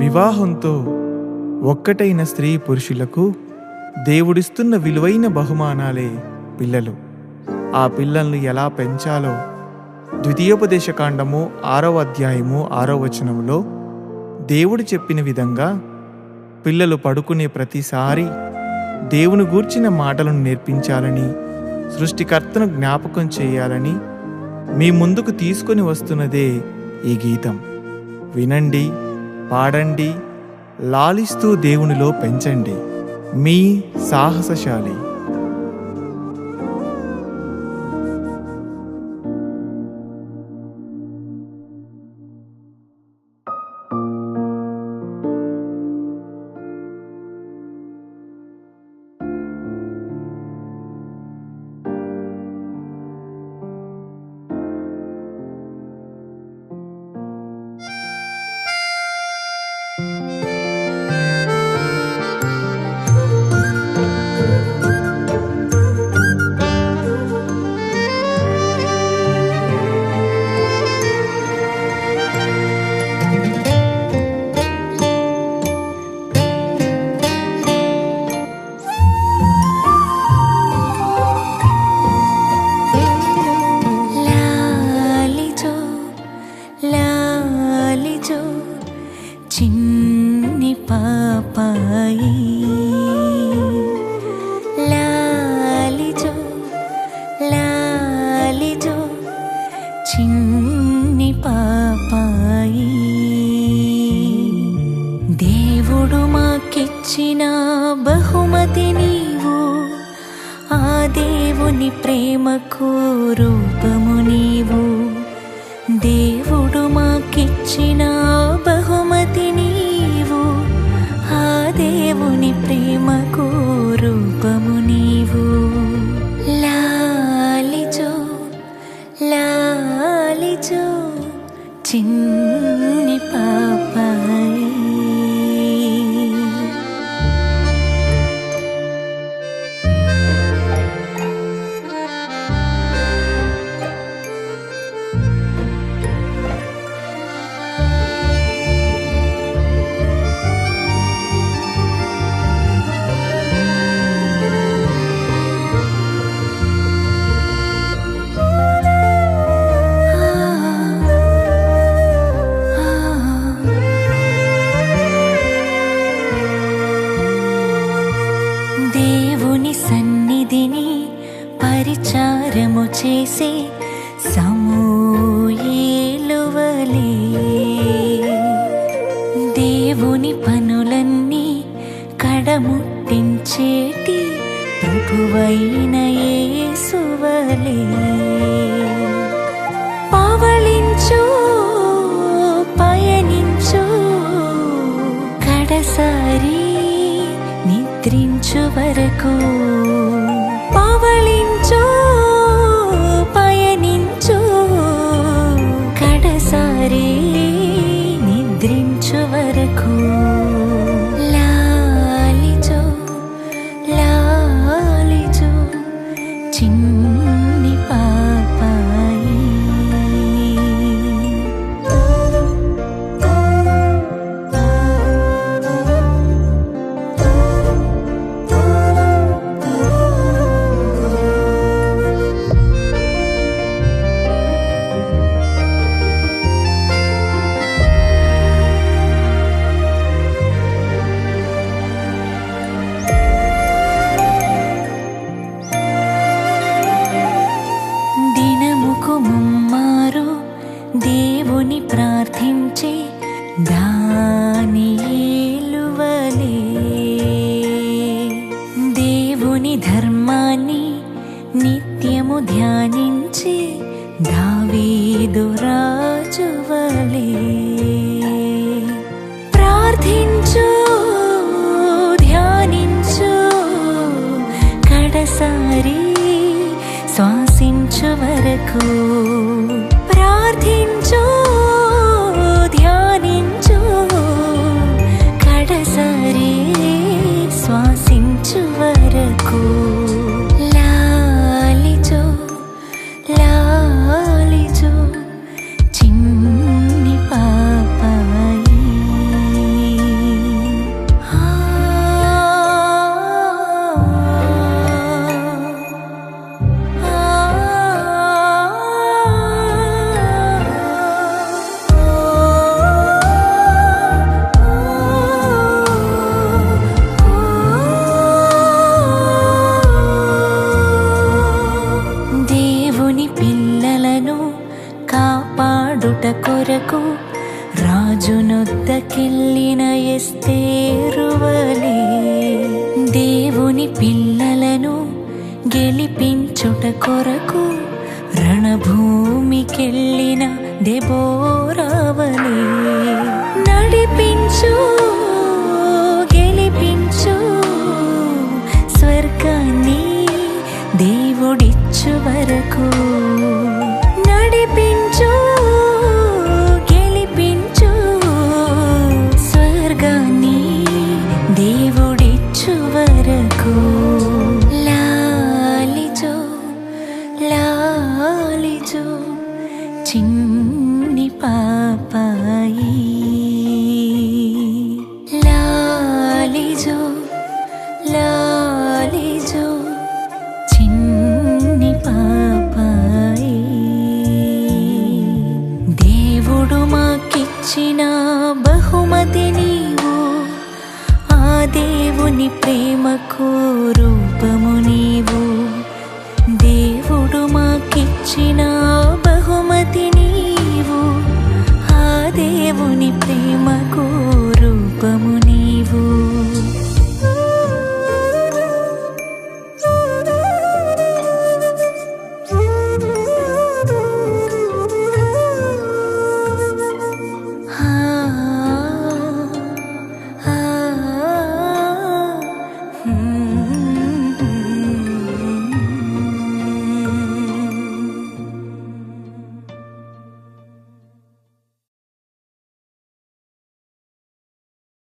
వివాహంతో ఒక్కటైన స్త్రీ పురుషులకు దేవుడిస్తున్న విలువైన బహుమానాలే పిల్లలు. ఆ పిల్లల్ని ఎలా పెంచాలో ద్వితీయోపదేశకాండము ఆరవ అధ్యాయము ఆరో వచనంలో దేవుడు చెప్పిన విధంగా పిల్లలు పడుకునే ప్రతిసారి దేవుని గూర్చిన మాటలను నేర్పించాలని సృష్టికర్తను జ్ఞాపకం చేయాలని మీ ముందుకు తీసుకొని వస్తున్నదే ఈ గీతం. వినండి. పాడండి లాలిస్తూ దేవునిలో పెంచండి. మీ సాహసశాలి. బహుమతి నీవు. ఆ దేవుని ప్రేమకు రూపము నీవు. దేవుడు మాకిచ్చిన బహుమతి నీవు. ఆ దేవుని ప్రేమకు రూపము నీవు. లాలిజో లాలిజో చిన్న సమూయేలువలే దేవుని పనులన్నీ కడముట్టించేటి ప్రభువైన యేసువలే. పవళించు పయనించు కడసారి నిద్రించు వరకు దేవుని ధర్మాన్ని నిత్యము ధ్యానించి దావీదు రాజువలే ప్రార్థించు ధ్యానించు కడసారి శ్వాసించు వరకు. ప్రార్థి రాజునొద్దకెళ్ళిన ఎస్తేరువలే దేవుని పిల్లలను గెలిపించుట కొరకు రణభూమికెళ్ళిన దెబోరావలే. నడిపించు గెలిపించు స్వర్గాన్ని దేవుడిచ్చు వరకు లాలిజో చిన్ని పాపాయి. లాలిజో లాలిజో చిన్ని పాపాయి. దేవుడు మాకిచ్చిన